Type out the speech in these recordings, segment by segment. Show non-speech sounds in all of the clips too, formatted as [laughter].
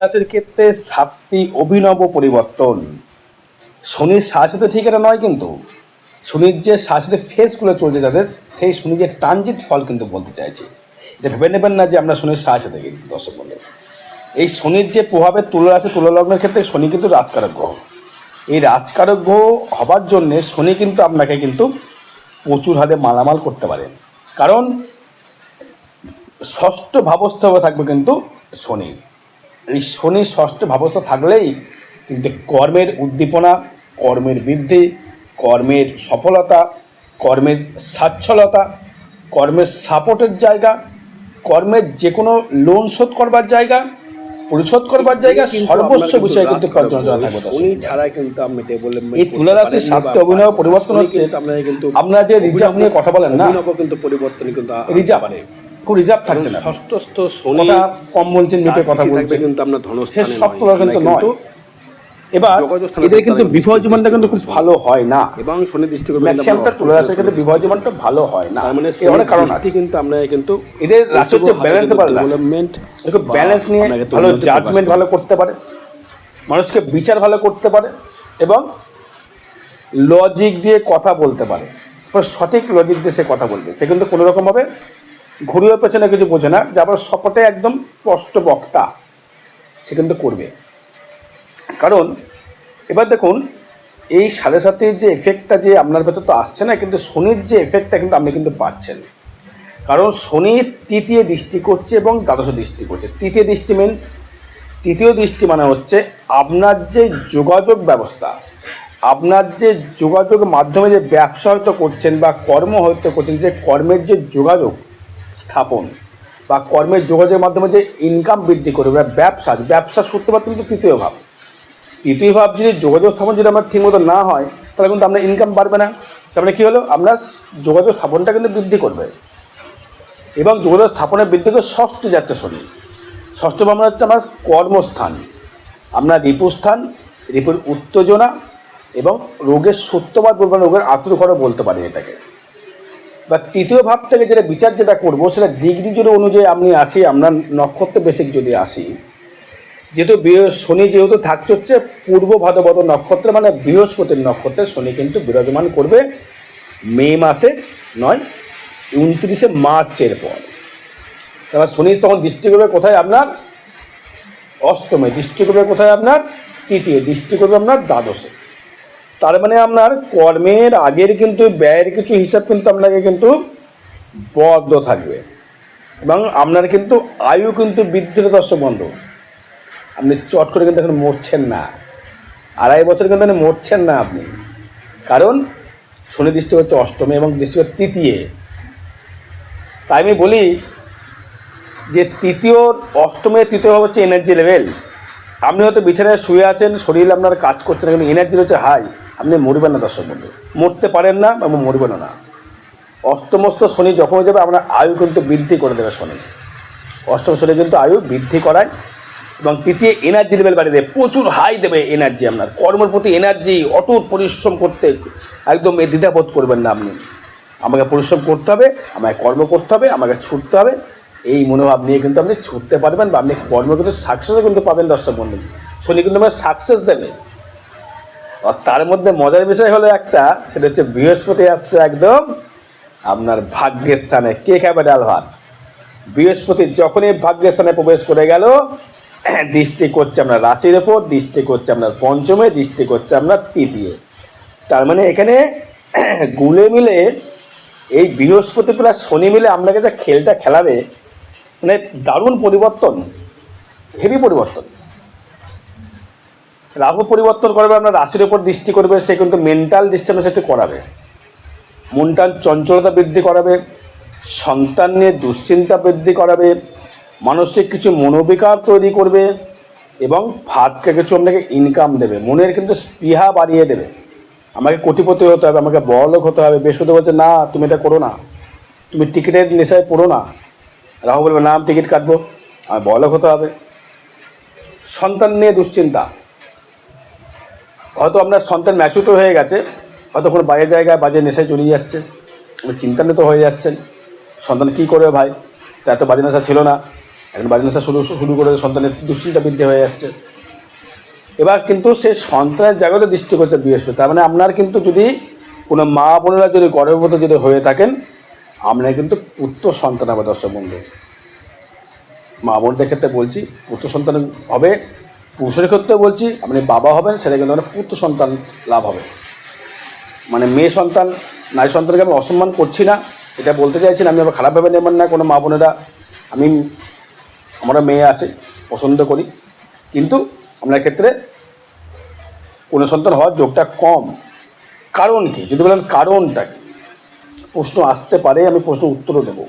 চাষের ক্ষেত্রে সাতটি অভিনব পরিবর্তন। শনির সাথে তো ঠিক এটা নয় কিন্তু, শনির যে সাথে ফেসগুলো চলছে যাদের, সেই শনি যে ট্রানজিট ফল কিন্তু বলতে চাইছি। এটা ভেবে নেবেন না যে আমরা শনির সাথে কিন্তু দর্শক বন্ধু। এই শনির যে প্রভাবে তুলা আছে তুলা লগ্নের ক্ষেত্রে শনি কিন্তু রাজকারক গ্রহ। এই রাজকারক গ্রহ হবার জন্যে শনি কিন্তু আপনাকে কিন্তু প্রচুর হারে মালামাল করতে পারে। কারণ ষষ্ঠ ভাবস্থ থাকবে কিন্তু শনি। এই শনি ষষ্ঠ ভাবস্থ থাকলেই কিন্তু কর্মের উদ্দীপনা কর্মের বৃদ্ধি কর্মের সফলতা কর্মের সাচ্ছলতা কর্মের সাপোর্টের জায়গা কর্মের যে কোনো লোন শোধ করবার জায়গা পরিশোধ করবার জায়গা সর্বস্ব বিষয়ে কিন্তু ছাড়া এই তুলা রাশির সাতটি অভিনয় পরিবর্তন হচ্ছে আপনারা কিন্তু আপনারা যে রিজার্ভ নিয়ে কথা বলেন না। কিন্তু পরিবর্তন কিন্তু রিজার্ভ। রিজার্ভ থাকছে না। ষষ্ঠস্থ শনি কথা কম বলছেন মেপে কথা বলছেন। কিন্তু আপনার সব। কিন্তু নয়। এবার এদের কিন্তু বিবাহ জীবনটা কিন্তু খুব ভালো হয় না। এবং শনি দৃষ্টি করবে ম্যাক্সিমামটা আমরা তুলা রাশির ক্ষেত্রে বিবাহ জীবনটা ভালো হয় না। মানে অনেক কারণ আছে। কিন্তু আমরা কিন্তু এদের রাশি হচ্ছে ব্যালেন্সেবল ডেভেলপমেন্ট একটু ব্যালেন্স নিয়ে ভালো জাজমেন্ট ভালো করতে পারে। মানুষকে বিচার ভালো করতে পারে এবং লজিক দিয়ে কথা বলতে পারে। সঠিক লজিক দিয়ে সে কথা বলবে। সে কিন্তু কোনো রকমভাবে ঘুরিয়ে পেছনে কিছু বোঝে না, যে আবার সপটে একদম স্পষ্ট বক্তা সে কিন্তু করবে। কারণ, এবার দেখুন, এই সাড়ে সাতের যে এফেক্টটা যে আপনার ভেতর তো আসছে না, কিন্তু শনির যে এফেক্টটা কিন্তু আপনি কিন্তু পাচ্ছেন। কারণ শনি তৃতীয় দৃষ্টি করছে এবং দ্বাদশ দৃষ্টি করছে। তৃতীয় দৃষ্টি মিন্স তৃতীয় দৃষ্টি মানে হচ্ছে আপনার যে যোগাযোগ ব্যবস্থা, আপনার যে যোগাযোগ মাধ্যমে যে ব্যবসা হয়তো করছেন বা কর্ম হয়তো করছেন, যে কর্মের যে যোগাযোগ স্থাপন বা কর্মের যোগাযোগের মাধ্যমে যে ইনকাম বৃদ্ধি করবে বা ব্যবসা ব্যবসা সূত্রপাত কিন্তু তৃতীয় ভাব। তৃতীয় ভাব যদি যোগাযোগ স্থাপন যদি আমার ঠিকমতো না হয় তাহলে কিন্তু আপনার ইনকাম বাড়বে না। তার মানে কী হলো? আপনার যোগাযোগ স্থাপনটা কিন্তু বৃদ্ধি করবে। এবং যোগাযোগ স্থাপনের বৃদ্ধি করে ষষ্ঠ যাচ্ছে শনি। ষষ্ঠ ভাবনা হচ্ছে আমার কর্মস্থান। আপনার রিপুস্থান রিপুর উত্তেজনা এবং রোগের সত্যবাদ বলব না, রোগের আত্মঘর বলতে পারি এটাকে। বা তৃতীয় ভাব থেকে যেটা বিচার যেটা করব, সেটা ডিগ্রি যদি অনুযায়ী আপনি আসি আপনার নক্ষত্র বেসিক যদি আসি, যেহেতু শনি যেহেতু থাকছে হচ্ছে পূর্ব ভাদ্রপদ নক্ষত্র মানে বৃহস্পতির নক্ষত্রে শনি কিন্তু বিরাজমান করবে মে মাসে নয়, উনত্রিশে মার্চের পর। এবার শনি তখন দৃষ্টি করবে কোথায় আপনার? অষ্টমে দৃষ্টি করবে কোথায় আপনার? তৃতীয় দৃষ্টি করবে আপনার দ্বাদশে। তার মানে আপনার কর্মের আগের কিন্তু ব্যয়ের কিছু হিসাব কিন্তু আপনাকে কিন্তু বদ্ধ থাকবে। এবং আপনার কিন্তু আয়ু কিন্তু বৃদ্ধির দর্শক বন্ধ। আপনি চট করে কিন্তু এখন মরছেন না। আড়াই বছর কিন্তু মরছেন না আপনি। কারণ শনি দৃষ্টি হচ্ছে অষ্টমে এবং দৃষ্টি হচ্ছে তৃতীয়। তাই আমি বলি যে তৃতীয়, অষ্টমে তৃতীয় হচ্ছে এনার্জি লেভেল আপনি হয়তো বিছানায় শুয়ে আছেন, শরীর আপনার কাজ করছে না, কিন্তু এনার্জি হচ্ছে হাই আপনি মরবেন না দর্শক বন্ধু। মরতে পারেন না এবং মরবেন না। অষ্টমস্ত শনি যখন যাবে, আপনার আয়ু কিন্তু বৃদ্ধি করে দেবে শনি। অষ্টম শনি কিন্তু আয়ু বৃদ্ধি করায় এবং তৃতীয় এনার্জি লেভেল বাড়িয়ে দেবে। প্রচুর হাই দেবে এনার্জি আপনার। কর্মের প্রতি এনার্জি অটুট পরিশ্রম করতে একদম এ দ্বিধাবোধ করবেন না আপনি। আমাকে পরিশ্রম করতে হবে, আমাকে কর্ম করতে হবে, আমাকে ছুটতে হবে। এই মনোভাব নিয়ে কিন্তু আপনি ছুটতে পারবেন বা আপনি কর্ম কিন্তু সাকসেসও কিন্তু পাবেন দর্শক বন্ধু। শনি কিন্তু আপনার সাকসেস দেবে। তার মধ্যে মজার বিষয় হলো একটা, সেটা হচ্ছে বৃহস্পতি আসছে একদম আপনার ভাগ্যের স্থানে। কে খাবে ডাল ভাত? বৃহস্পতি যখনই ভাগ্যের স্থানে প্রবেশ করে গেল, [clears throat] দৃষ্টি করছে আপনার রাশির ওপর, দৃষ্টি করছে আপনার পঞ্চমে, দৃষ্টি করছে আপনার তৃতীয়। তার মানে এখানে [clears throat] গুলে মিলে, এই বৃহস্পতি প্লাস শনি মিলে আপনাকে যা খেলটা খেলাবে মানে দারুণ পরিবর্তন হেভি পরিবর্তন। রাহু পরিবর্তন করবে, আপনার রাশির ওপর দৃষ্টি করবে, সে কিন্তু মেন্টাল ডিস্টার্বেন্স একটু করাবে। মনটার চঞ্চলতা বৃদ্ধি করাবে, সন্তান নিয়ে দুশ্চিন্তা বৃদ্ধি করাবে, মানসিক কিছু মনোবিকার তৈরি করবে এবং ফাটকে কিছু আপনাকে ইনকাম দেবে। মনের কিন্তু স্পৃহা বাড়িয়ে দেবে। আমাকে কোটিপতি হতে হবে, আমাকে বড়লোক হতে হবে। বৃহস্পতি বলছে, না, তুমি এটা করো না। তুমি টিকিটের নেশায় পড়ো না। রাহু বলবে, না, আমি টিকিট কাটবো। আমার বড়লোক হতে হবে। সন্তান নিয়ে দুশ্চিন্তা। হয়তো আপনার সন্তান ম্যাচুটো হয়ে গেছে, হয়তো কোনো বাইরের জায়গায় বাজে নেশায় চলে যাচ্ছে চিন্তান্বিত হয়ে যাচ্ছেন। সন্তান কী করবে ভাই? তা এত বাজে নেশা ছিল না। এখন বাজে নেশা শুরু শুরু করে সন্তানের দুশ্চিন্তা বৃদ্ধি হয়ে যাচ্ছে। এবার কিন্তু সে সন্তানের জায়গাতে দৃষ্টি করছে বৃহস্পতি। তার মানে আপনার কিন্তু যদি কোনো মা বোনেরা যদি গর্ভবতী যদি হয়ে থাকেন, আপনার কিন্তু পুত্র সন্তান হবে দর্শক বন্ধু। মা বোনদের ক্ষেত্রে বলছি, পুত্র সন্তান হবে পুরুষের ক্ষেত্রে বলছি, আপনি বাবা হবেন সেটা কিন্তু আপনার পুত্র সন্তান লাভ হবে। মানে মেয়ে সন্তান, নারী সন্তানকে আমি অসম্মান করছি না, এটা বলতে চাইছি না, আমি আবার খারাপভাবে নেবেন না, কোনো মা বোনেরা। আমি আমরা মেয়ে আছে, পছন্দ করি। কিন্তু আপনার ক্ষেত্রে কোনো সন্তান হওয়ার যোগটা কম। কারণ কি? যদি বলেন কারণটা কি? প্রশ্ন আসতে পারে, আমি প্রশ্ন উত্তরও দেব।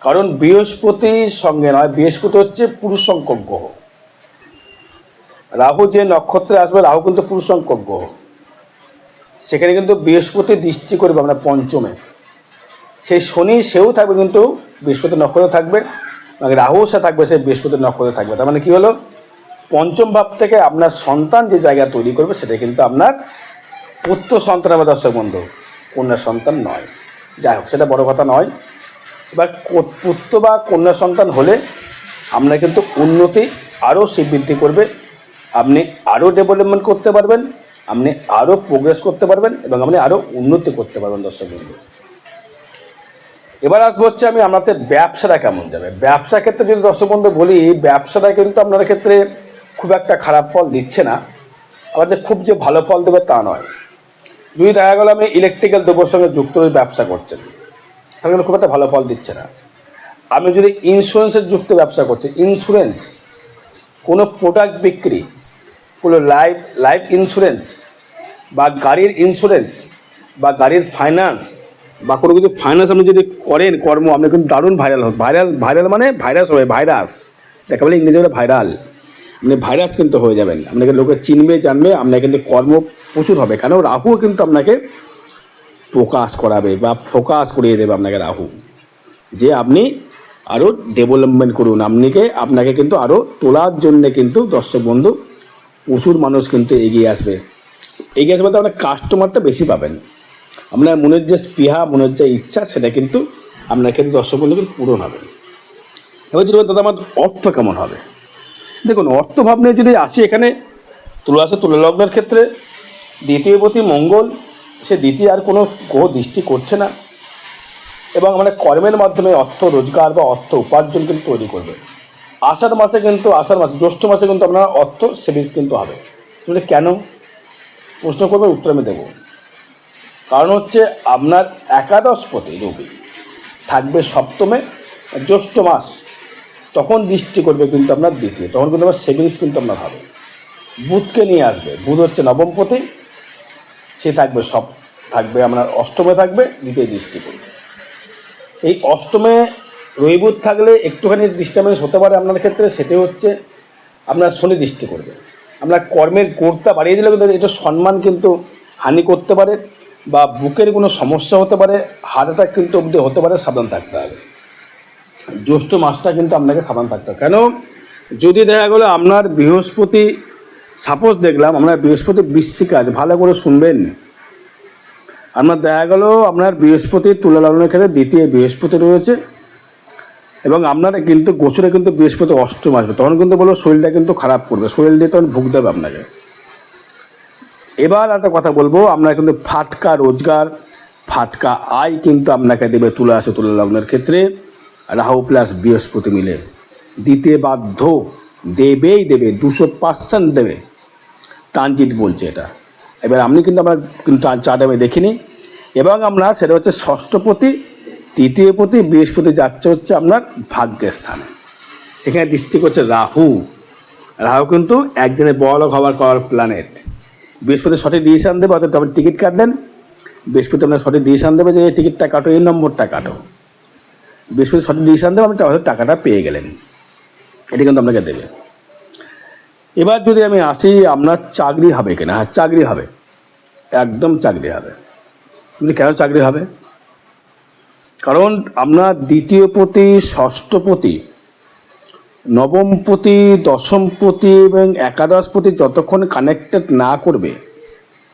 কারণ বৃহস্পতির সঙ্গে নয়, বৃহস্পতি হচ্ছে পুরুষ সংখ্যক গ্রহ। রাহু যে নক্ষত্রে আসবে, রাহু কিন্তু পুরুষ সংখ্যক গ্রহ সেখানে কিন্তু বৃহস্পতি দৃষ্টি করবে আমরা পঞ্চমে। সেই শনি সেও থাকবে কিন্তু বৃহস্পতি নক্ষত্রে থাকবে রাহুও সে থাকবে, সে বৃহস্পতি নক্ষত্রে থাকবে। তার মানে কী হলো? পঞ্চম ভাব থেকে আপনার সন্তান যে জায়গা তৈরি করবে, সেটা কিন্তু আপনার পুত্র সন্তান আমার দর্শক বন্ধু। কন্যা সন্তান নয়। যাই হোক, সেটা বড় কথা নয়। এবার পুত্র বা কন্যা সন্তান হলে আপনার কিন্তু উন্নতি আরও বৃদ্ধি করবে। আপনি আরও ডেভেলপমেন্ট করতে পারবেন, আপনি আরও প্রোগ্রেস করতে পারবেন এবং আপনি আরও উন্নতি করতে পারবেন দর্শক বন্ধু। এবার আসব হচ্ছে আমি আপনাদের ব্যবসাটা কেমন যাবে। ব্যবসা ক্ষেত্রে যদি দর্শক বন্ধু বলি, ব্যবসাটা কিন্তু আপনার ক্ষেত্রে খুব একটা খারাপ ফল দিচ্ছে না। আবার যে খুব যে ভালো ফল দেবে তা নয়। যদি দেখা গেলো আপনি ইলেকট্রিক্যাল দ্রব্যের সঙ্গে যুক্ত হয়ে ব্যবসা করছেন তাহলে খুব একটা ভালো ফল দিচ্ছে না। আপনি যদি ইন্স্যুরেন্সের যুক্ত ব্যবসা করছেন ইন্স্যুরেন্স কোনো প্রোডাক্ট বিক্রি কোনো লাইফ লাইফ ইন্স্যুরেন্স বা গাড়ির ইন্স্যুরেন্স বা গাড়ির ফাইন্যান্স বা কোনো কিছু ফাইন্যান্স আপনি যদি করেন কর্ম, আপনি কিন্তু দারুণ ভাইরাল হবে ভাইরাল ভাইরাল মানে ভাইরাস হবে ভাইরাস দেখা বলে ইংরেজি ভাইরাল আপনি ভাইরাস কিন্তু হয়ে যাবেন। আপনাকে লোকে চিনবে, জানবে, আপনার কিন্তু কর্ম প্রচুর হবে। কেন? রাহুও কিন্তু আপনাকে প্রকাশ করাবে বা ফোকাস করিয়ে দেবে আপনাকে রাহু। যে আপনি আরও ডেভেলপমেন্ট করুন। আপনিকে, আপনাকে কিন্তু আরও তোলার জন্যে কিন্তু দর্শক বন্ধু প্রচুর মানুষ কিন্তু এগিয়ে আসবে। এগিয়ে আসবে তো আপনার কাস্টমারটা বেশি পাবেন। আপনার মনের যে স্পৃহা, মনের যে ইচ্ছা, সেটা কিন্তু আপনার কিন্তু দর্শক বন্ধু কিন্তু পূরণ হবে। এবার যদি দাদা, আমার অর্থ কেমন হবে? দেখুন অর্থ ভাবনে যদি আসি এখানে তুলা আছে তুলা লগ্নের ক্ষেত্রে দ্বিতীয় প্রতি মঙ্গল, সে দ্বিতীয় আর কোনো গ্রহ দৃষ্টি করছে না। এবং আমরা কর্মের মাধ্যমে অর্থ রোজগার বা অর্থ উপার্জন কিন্তু তৈরি করবে। আষাঢ় মাসে কিন্তু, আষাঢ় মাসে, জ্যৈষ্ঠ মাসে কিন্তু আপনার অর্থ সেভিংস কিন্তু হবে। তাহলে কেন? প্রশ্ন করবে, উত্তর আমি দেবো। কারণ হচ্ছে আপনার একাদশপতি রবি থাকবে সপ্তমে, জ্যৈষ্ঠ মাস, তখন দৃষ্টি করবে কিন্তু আপনার দ্বিতীয়, তখন কিন্তু আপনার সেভিংস কিন্তু আপনার হবে। বুধকে নিয়ে আসবে, বুধ হচ্ছে নবমপতি, সে থাকবে সব থাকবে আপনার অষ্টমে থাকবে, দ্বিতীয় দৃষ্টি করবে। এই অষ্টমে রবিবুধ থাকলে একটুখানি ডিস্টার্বেন্স হতে পারে আপনার ক্ষেত্রে সেটি হচ্ছে আপনার শনি দৃষ্টি করবে। আপনার কর্মের গোড়টা বাড়িয়ে দিলে কিন্তু এটা সম্মান কিন্তু হানি করতে পারে বা বুকের কোনো সমস্যা হতে পারে হার্ট অ্যাটাক কিন্তু অবধি হতে পারে, সাবধান থাকতে হবে। জ্যৈষ্ঠ মাসটা কিন্তু আপনাকে সাবধান থাকতে হবে। কেন? যদি দেখা গেলো আপনার বৃহস্পতি সাপোজ দেখলাম আপনার বৃহস্পতি বৃশ্চিক কাজ ভালো করে শুনবেন। আপনার দেখা গেলো আপনার বৃহস্পতি তুলা লালনের ক্ষেত্রে দ্বিতীয় বৃহস্পতি রয়েছে এবং আপনার কিন্তু গোচরে কিন্তু বৃহস্পতি অষ্টম আসবে, তখন কিন্তু বলব শরীরটা কিন্তু খারাপ করবে শরীর দিয়ে তখন ভুগ দেবে আপনাকে। এবার একটা কথা বলব, আপনার কিন্তু ফাটকা রোজগার, ফাটকা আয় কিন্তু আপনাকে দেবে তুলা আসে তুলা লগ্নের ক্ষেত্রে। রাহু প্লাস বৃহস্পতি মিলে দিতে বাধ্য, দেবেই দেবে, দুশো পার্সেন্ট দেবে। ট্রানজিট বলছে এটা। এবার আপনি কিন্তু আমরা কিন্তু চার্ট আমি দেখিনি। এবং আমরা সেটা হচ্ছে ষষ্ঠপতি তৃতীয় পতি বৃহস্পতি যাচ্ছে হচ্ছে আপনার ভাগ্যের স্থানে। সেখানে দৃষ্টি করছে রাহু। রাহু কিন্তু একদিনে বড় হওয়ার করার প্ল্যানেট বৃহস্পতি সঠিক ডিসিশন দেবে অর্থাৎ আপনি টিকিট কাটলেন। বৃহস্পতি আপনার সঠিক ডিসিশন দেবে যে এই টিকিটটা কাটো, এই নম্বরটা কাটো। বৃহস্পতি সঠিক ডিসিশন দেবে, আপনি টাকাটা পেয়ে গেলেন। এটা কিন্তু আপনাকে দেবে। এবার যদি আমি আসি, আপনার চাকরি হবে কিনা? হ্যাঁ চাকরি হবে। একদম চাকরি হবে। কিন্তু কেন চাকরি হবে? কারণ আপনার দ্বিতীয় পতি ষষ্ঠপতি নবমপতি দশমপতি এবং একাদশপতি যতক্ষণ কানেক্টেড না করবে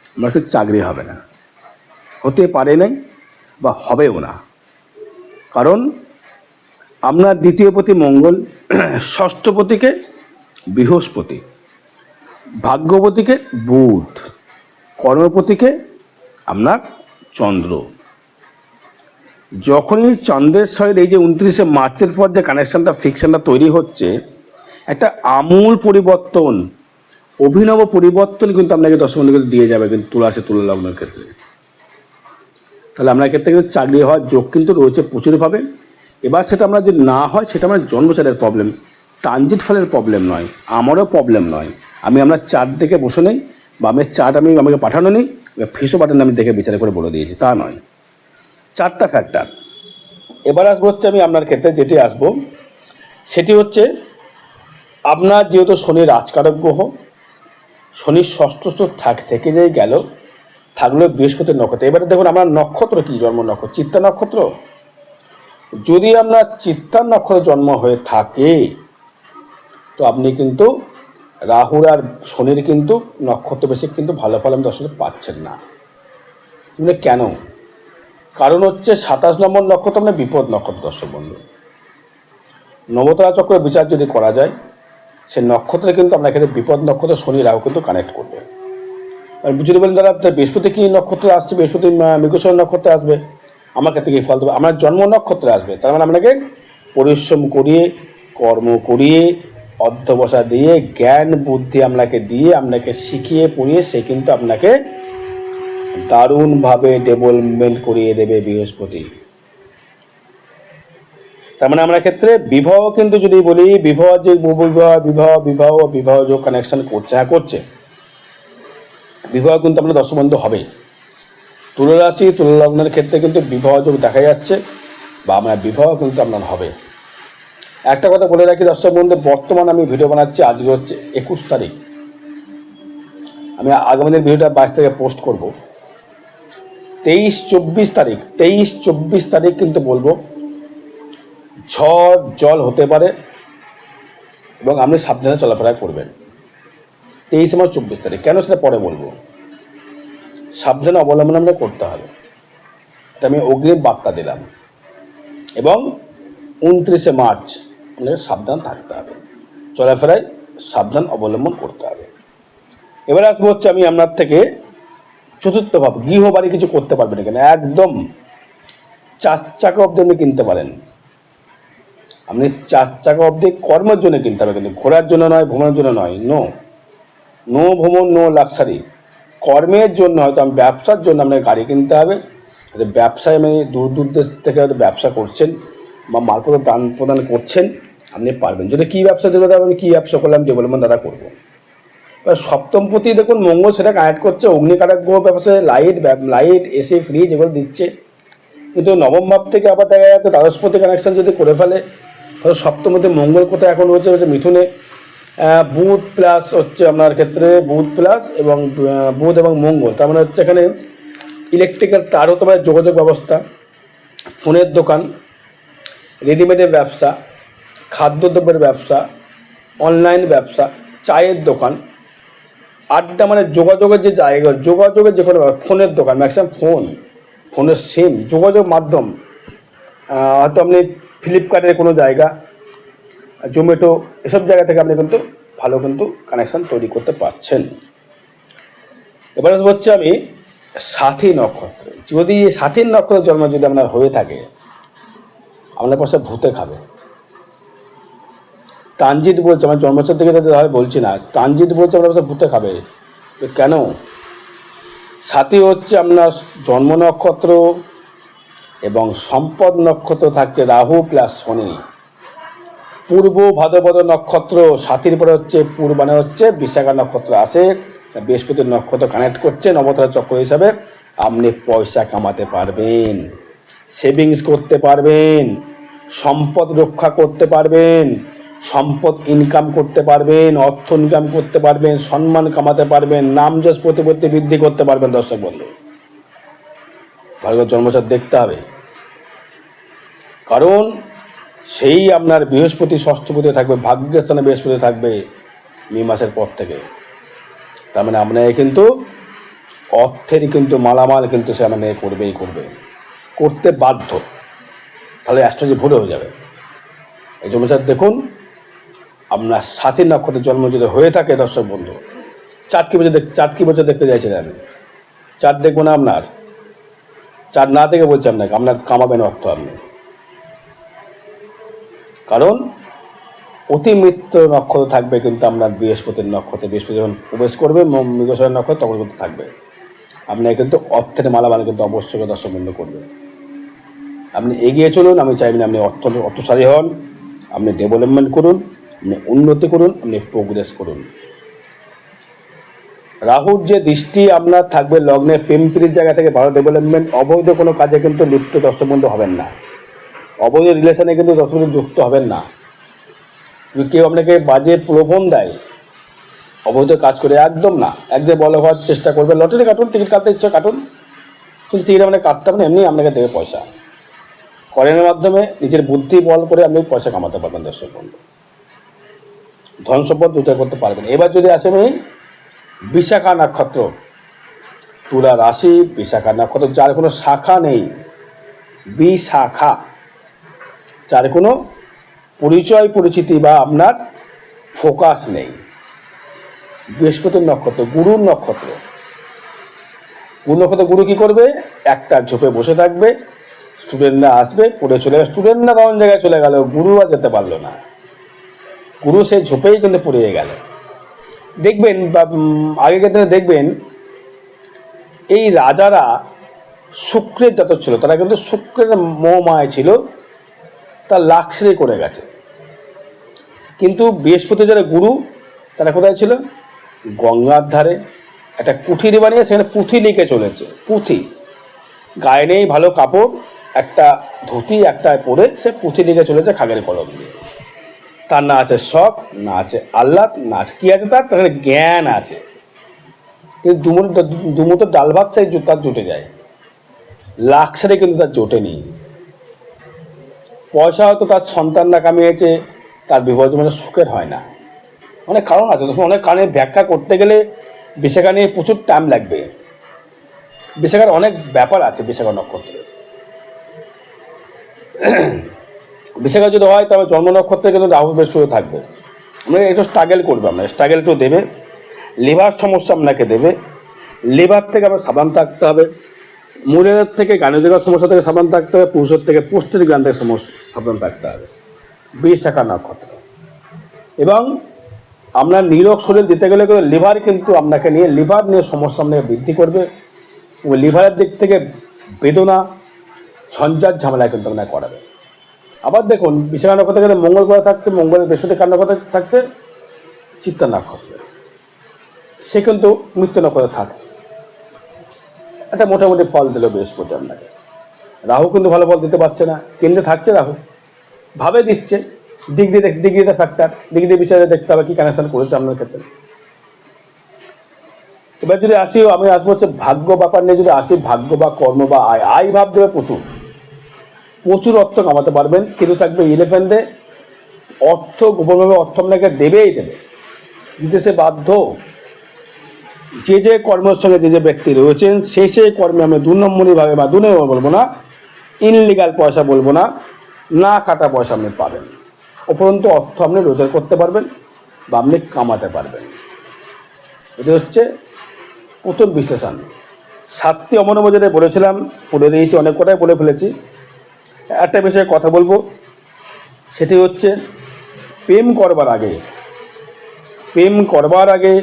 আপনার কিন্তু চাকরি হবে না। হতে পারে নাই বা হবেও না। কারণ আপনার দ্বিতীয়পতি মঙ্গল ষষ্ঠপতিকে বৃহস্পতি, ভাগ্যপতিকে বুধ, কর্মপতিকে আপনার চন্দ্র। যখনই চন্দ্রের সহিত এই যে উনত্রিশে মার্চের পর যে কানেকশনটা ফিকশনটা তৈরি হচ্ছে, একটা আমূল পরিবর্তন, অভিনব পরিবর্তন কিন্তু আপনাকে দশম কিন্তু দিয়ে যাবে কিন্তু তুলা আছে তুলা লগ্নের ক্ষেত্রে। তাহলে আপনার ক্ষেত্রে কিন্তু চাকরি হওয়ার যোগ কিন্তু রয়েছে প্রচুরভাবে। এবার সেটা আমরা যদি না হয়, সেটা আমার জন্মচারের প্রবলেম ট্রানজিট ফলের প্রবলেম নয়, আমারও প্রবলেম নয়। আমি আপনার চার্ট দেখে বসে নেই, বা আমি চার্ট আমি আমাকে পাঠানো নেই ফেসও বাটন আমি দেখে বিচার করে বলে দিয়েছি, তা নয়। চারটা ফ্যাক্টর এবার আসব হচ্ছে আমি আপনার ক্ষেত্রে যেটি আসব, সেটি হচ্ছে আপনার যেহেতু শনি রাজকারক গ্রহ, শনির ষষ্ঠ থাক থেকে যে গেল, থাকল বৃহস্পতির নক্ষত্র। এবারে দেখুন আমার নক্ষত্র কি জন্ম নক্ষত্র? চিত্তা নক্ষত্র? যদি আপনার চিত্তার নক্ষত্র জন্ম হয়ে থাকে, তো আপনি কিন্তু রাহুর আর শনির কিন্তু নক্ষত্র বেশি কিন্তু ভালো ফল আমি আসলে পাচ্ছেন না। মানে কেন? কারণ হচ্ছে সাতাশ নম্বর নক্ষত্র মানে বিপদ নক্ষত্র, দর্শক বন্ধু। নবতরা চক্র বিচার যদি করা যায়, সে নক্ষত্রে কিন্তু আপনার ক্ষেত্রে বিপদ নক্ষত্র শনি রাহু কিন্তু কানেক্ট করবে। যদি বলেন, দাদা বৃহস্পতি কি নক্ষত্র আসছে? বৃহস্পতি মৃগশর নক্ষত্রে আসবে? আমার ক্ষেত্রে কি ফল দেবে? আমার জন্ম নক্ষত্রে আসবে। তার মানে আপনাকে পরিশ্রম করিয়ে, কর্ম করিয়ে অধ্যবসা দিয়ে, জ্ঞান, বুদ্ধি আপনাকে দিয়ে, আপনাকে শিখিয়ে, পড়িয়ে সে কিন্তু আপনাকে দারুণভাবে ডেভেলপমেন্ট করিয়ে দেবে বৃহস্পতি। তার মানে আমরা ক্ষেত্রে বিবাহ কিন্তু যদি বলি, বিবাহ যে বিবাহ বিবাহ বিবাহ বিবাহ যে কানেকশন করছে হ্যাঁ করছে। বিবাহ কিন্তু আপনার দশবন্ধ হবে তুলারাশি, তুলালগ্নের ক্ষেত্রে কিন্তু বিবাহ যোগ দেখা যাচ্ছে, বা আমার বিবাহ কিন্তু আপনার হবে। একটা কথা বলে রাখি দর্শক বন্ধু বর্তমান আমি ভিডিও বানাচ্ছি, আজকে হচ্ছে একুশ তারিখ। আমি আগামী ভিডিওটা বাইশ তারিখে পোস্ট করব। তেইশ চব্বিশ তারিখ, তেইশ চব্বিশ তারিখ কিন্তু বলব, ঝড়, জল হতে পারে এবং আপনি সাবধানে চলাফেরা করবেন। তেইশে মাস চব্বিশ তারিখ, কেন সেটা পরে বলব? সাবধানে অবলম্বন আমরা করতে হবে। এটা আমি অগ্রিম বার্তা দিলাম। এবং উনত্রিশে মার্চ আপনাকে সাবধান থাকতে হবে। চলাফেরায় সাবধান অবলম্বন করতে হবে। এবার আসব হচ্ছে আমি আপনার থেকে চতুর্থ ভাব গৃহবাড়ি কিছু করতে পারবেন এখানে একদম চার চাকা অব্দি আপনি কিনতে পারেন। আপনি চার চাকা অব্দি কর্মের জন্য কিনতে হবে কিন্তু ঘোরার জন্য নয়, ভ্রমণের জন্য নয় নো নো ভ্রমণ নো লাক্সারি কর্মের জন্য হয়তো আমি ব্যবসার জন্য আপনাকে গাড়ি কিনতে হবে ব্যবসায় আমি দূর দূর দেশ থেকে হয়তো ব্যবসা করছেন বা মালপত্র দান প্রদান করছেন, আপনি পারবেন। যদি কী ব্যবসা দেবে আমি কী ব্যবসা করলাম ডেভেলপমেন্ট দাদা করব। সপ্তম প্রতি দেখুন মঙ্গল সেটা কানেক্ট করছে, অগ্নিকারক গ্রহ ব্যবসায় লাইট লাইট এসি ফ্রিজ এগুলো দিচ্ছে। কিন্তু নবম ভাব থেকে আবার দেখা যাচ্ছে দ্বাদশপতি কানেকশন যদি করে ফেলে হয়তো সপ্তমতে মঙ্গল কোথায় এখন রয়েছে হচ্ছে মিথুনে। বুধ প্লাস হচ্ছে আপনার ক্ষেত্রে বুধ প্লাস এবং বুধ এবং মঙ্গল। তার মানে হচ্ছে এখানে ইলেকট্রিক্যাল তার হতে পারে যোগাযোগ ব্যবস্থা, ফোনের দোকান রেডিমেডের ব্যবসা, খাদ্যদ্রব্যের ব্যবসা অনলাইন ব্যবসা, চায়ের দোকান। আড্ডা মানে যোগাযোগের যে জায়গা, যোগাযোগের যে কোনো ফোনের দোকান ম্যাক্সিমাম ফোন ফোনের সিম যোগাযোগ মাধ্যম। হয়তো আপনি ফ্লিপকার্টের কোনো জায়গা জোম্যাটো এসব জায়গা থেকে আপনি কিন্তু ভালো কিন্তু কানেকশান তৈরি করতে পারছেন। এবার হচ্ছে আমি সাথী নক্ষত্র। যদি সাথীর নক্ষত্রের জন্ম যদি আপনার হয়ে থাকে, আপনার পাশে ভূতে খাবে। ট্রানজিট বলছে, আমার জন্মছর থেকে তো হয় বলছি না। ট্রানজিট বলছে আপনার পাশে ভূতে খাবে। কেন? সাথী হচ্ছে আপনার জন্ম নক্ষত্র এবং সম্পদ নক্ষত্র থাকছে রাহু প্লাস শনি। পূর্ব ভাদ্রপদ নক্ষত্র সাথীর পরে হচ্ছে পূর্বানে হচ্ছে বিশাখা নক্ষত্র আসে বৃহস্পতির নক্ষত্র কানেক্ট করছে নবতারা চক্র হিসাবে আপনি পয়সা কামাতে পারবেন সেভিংস করতে পারবেন, সম্পদ রক্ষা করতে পারবেন সম্পদ ইনকাম করতে পারবেন, অর্থ ইনকাম করতে পারবেন, সম্মান কামাতে পারবেন, নাম যশ প্রতিপত্তি বৃদ্ধি করতে পারবেন, দর্শক বন্ধু। ভালো করে জন্মসার দেখতে হবে। কারণ সেই আপনার বৃহস্পতি ষষ্ঠপতি থাকবে, ভাগ্যের স্থানে বৃহস্পতি থাকবে মে মাসের পর থেকে। তার মানে আপনাকে কিন্তু অর্থের কিন্তু মালামাল কিন্তু সে মানে করবেই করবে। করতে বাধ্য। তাহলে অ্যাস্ট্রোলজি ভুল হয়ে যাবে। এই জন্য স্যার দেখুন আপনার সাথী নক্ষত্রের জন্ম যদি হয়ে থাকে, দর্শক বন্ধু, চাঁদ কি বছর দেখ কি বছর দেখতে চাইছিলেন চাঁদ দেখব না আপনার? চাঁদ না দেখে বলছি আপনাকে, আপনার কামাবেন অর্থ আপনি। কারণ, অতি মৃত্য নক্ষত্র থাকবে কিন্তু আপনার বৃহস্পতির নক্ষত্রে। বৃহস্পতি যখন প্রবেশ করবে ম- মৃগশয়ের নক্ষত্র, তখন কিন্তু থাকবে। আপনাকে কিন্তু অর্থের মালামাল কিন্তু অবশ্যই দর্শক বন্ধ করবে আপনি এগিয়ে চলুন, আমি চাইবেন আপনি অর্থ, অর্থশালী হন, আপনি ডেভেলপমেন্ট করুন। আপনি উন্নতি করুন, আপনি প্রোগ্রেস করুন। রাহুর যে দৃষ্টি আপনার থাকবে লগ্নে প্রেমপ্রীর জায়গা থেকে ভালো ডেভেলপমেন্ট অবৈধ কোনো কাজে কিন্তু লিপ্ত দর্শক বন্ধু হবেন না। অবৈধ রিলেশনে কিন্তু দর্শক বন্ধু যুক্ত হবেন না। কেউ আপনাকে বাজে প্রলোভন দেয়, অবৈধ কাজ করে একদম না একদম বলে হওয়ার চেষ্টা করবে, লটারি কাটুন টিকিট কাটতে ইচ্ছা কাটুন। কিন্তু টিকিট আপনাকে কাটতে না এমনি আপনাকে দেবে পয়সা। করেনের মাধ্যমে নিজের বুদ্ধি বল করে আপনি পয়সা কামাতে পারবেন দর্শক বন্ধু। ধন সম্পদ উদ্ধার করতে পারবেন এবার যদি আসেন এই বিশাখা নক্ষত্র, তুলা রাশি, বিশাখা নক্ষত্র, যার কোনো শাখা নেই, বিশাখা, যার কোনো পরিচয়, পরিচিতি বা আপনার ফোকাস নেই। বৃহস্পতির নক্ষত্র, গুরুর নক্ষত্র। গুরু নক্ষত্র, গুরু কী করবে? একটা ঝোপে বসে থাকবে, স্টুডেন্টরা আসবে, পড়ে চলে স্টুডেন্টরা কোন জায়গায় চলে গেল আর যেতে পারল না। গুরু সে ঝোপেই কিন্তু পড়ে গেল। দেখবেন বা আগেকার দিনে দেখবেন এই রাজারা শুক্রের যত ছিল, তারা কিন্তু শুক্রের মোহমায় ছিল, তা লাক্সারি করে গেছে। কিন্তু বৃহস্পতি যারা গুরু, তারা কোথায় ছিল? গঙ্গার ধারে একটা কুঠিরি বানিয়ে সেখানে পুঁথি লিখে চলেছে। পুঁথি। গায়ে নেই ভালো কাপড়, একটা ধুতি একটা পরে সে পুঁথি লিখে চলেছে খাগের কলম দিয়ে। তার না আছে শখ না আছে আহ্লাদ, না আছে কী আছে তার? তার জ্ঞান আছে। কিন্তু দুমুটো দুমুটো ডাল ভাত চাই তার জুটে যায়। লাক্সারে কিন্তু তার জোটেনি। পয়সা হয়তো তার সন্তানরা কামিয়েছে, তার বিবাহ জীবনে সুখের হয় না। অনেক কারণ আছে, অনেক কারণে ব্যাখ্যা করতে গেলে বিশাখা নিয়ে প্রচুর টাইম লাগবে। বিশাখার অনেক ব্যাপার আছে বিশাখা নক্ষত্রে। বিশাখা যদি হয়, তবে জন্ম নক্ষত্রে কিন্তু রাহু বৃহস্পতি থাকবে। আমরা একটু স্ট্রাগল করবে আমরা স্ট্রাগল একটু দেবে। লিভার সমস্যা আপনাকে দেবে। লিভার থেকে আবার সাবধান থাকতে হবে। মহিলাদের থেকে গানের সমস্যা থেকে সাবধান থাকতে হবে। পুরুষের থেকে পুষ্টির গান থেকে সমস্যা সাবধান থাকতে হবে। বিশাখা নক্ষত্র। এবং আপনার নিরোগ শরীর দিতে গেলে কিন্তু লিভার কিন্তু আপনাকে নিয়ে লিভার নিয়ে সমস্যা আপনাকে বৃদ্ধি করবে। লিভারের দিক থেকে বেদনা ঝঞ্ঝাট ঝামেলা কিন্তু আপনাকে করাবে। আবার দেখুন বিশাখা নক্ষত্র কিন্তু মঙ্গল করে থাকছে, মঙ্গলের বৃহস্পতি কার নক্ষত্রে থাকছে? চিত্তা নক্ষত্রে। সে কিন্তু মৃত্যু নক্ষত্রে থাকছে। একটা মোটামুটি ফল দিল বৃহস্পতি আপনাকে। রাহু কিন্তু ভালো ফল দিতে পারছে না। কেন্দ্রে থাকছে রাহু। ভাবে দিচ্ছে। ডিগ্রি ডিগ্রিটা ফ্যাক্টর ডিগ্রি বিষয়ে দেখতে হবে কি কানেকশন করেছে আপনার ক্ষেত্রে। এবার যদি আসি আমি আসব হচ্ছে ভাগ্য ব্যাপার নিয়ে যদি আসি, ভাগ্য বা কর্ম বা আয় আয় ভাব দেবে প্রচুর। প্রচুর অর্থ কামাতে পারবেন, কিন্তু থাকবে ইলেভেন্থে অর্থ, গোপনভাবে অর্থ আপনাকে দেবেই দেবে। দিতে সে বাধ্য। যে যে কর্মের সঙ্গে যে যে ব্যক্তি রয়েছেন সেই সেই কর্মে আমি দু নম্বরইভাবে বা দু নম্বর বলব না ইনলিগাল পয়সা বলব না না কাটা পয়সা আপনি পাবেন। উপরন্তু অর্থ আপনি রোজগার করতে পারবেন বা আপনি কামাতে পারবেন। এটা হচ্ছে প্রথম বিশ্লেষণ। সাতটি অমনব বলেছিলাম, বলে দিয়েছি, অনেক কটাই বলে ফেলেছি। একটা বিষয়ে কথা বলব। সেটি হচ্ছে, প্রেম করবার আগে, প্রেম করবার আগে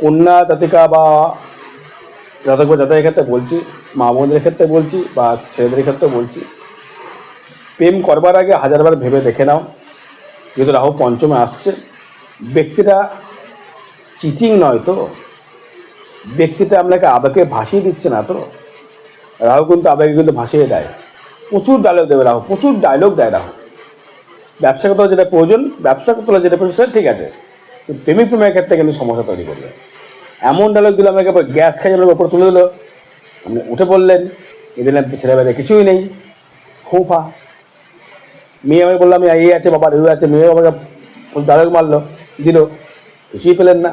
কন্যা জাতিকা বা জাতক বা ক্ষেত্রে বলছি, মা বোনদের ক্ষেত্রে বলছি বা ছেলেদের ক্ষেত্রে বলছি, প্রেম করবার আগে হাজারবার ভেবে দেখে নাও। যেহেতু রাহু পঞ্চমে আসছে, ব্যক্তিটা চিটিং নয় তো, ব্যক্তিটা আপনাকে আবেগে ভাসিয়ে দিচ্ছে না তো। রাহু কিন্তু আবেগে কিন্তু ভাসিয়ে দেয়। প্রচুর ডায়লগ দেবে রাহু প্রচুর ডায়লগ দেয় রাহু ব্যবসাগত যেটা প্রয়োজন ব্যবসাগত যেটা প্রয়োজন, সেটা ঠিক আছে। প্রেমিক প্রেমের ক্ষেত্রে কিন্তু সমস্যা তৈরি করবে। এমন ডায়লগ দিল আমাকে গ্যাস খাই আপনাকে উপরে তুলে দিল। আপনি উঠে পড়লেন, এদের ছেলেবেলা কিছুই নেই। খোফা মেয়ে আমাকে বললাম এই আছে বাবার এই আছে। মেয়ে আমাকে ডায়লগ মারলো, দিল। কিছুই পেলেন না।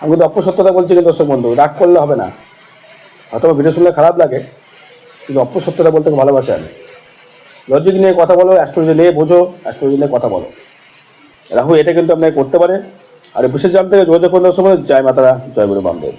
আমি কিন্তু অপসত্যতা বলছি কিন্তু দর্শক বন্ধু, রাগ করলে হবে না। হয়তো ভিডিও শুনলে খারাপ লাগে, কিন্তু অপসত্যটা বলতে ভালোবাসে আমি। লজিক নিয়ে কথা বলো অ্যাস্ট্রোলজি নিয়ে বোঝো অ্যাস্ট্রোলজি নিয়ে কথা বলো। রাহু, এটা কিন্তু আপনাকে করতে পারে আর বিশেষ জানতে যোগাযোগ করার সময় জয় মাতারা, জয় গুরু বামদেব।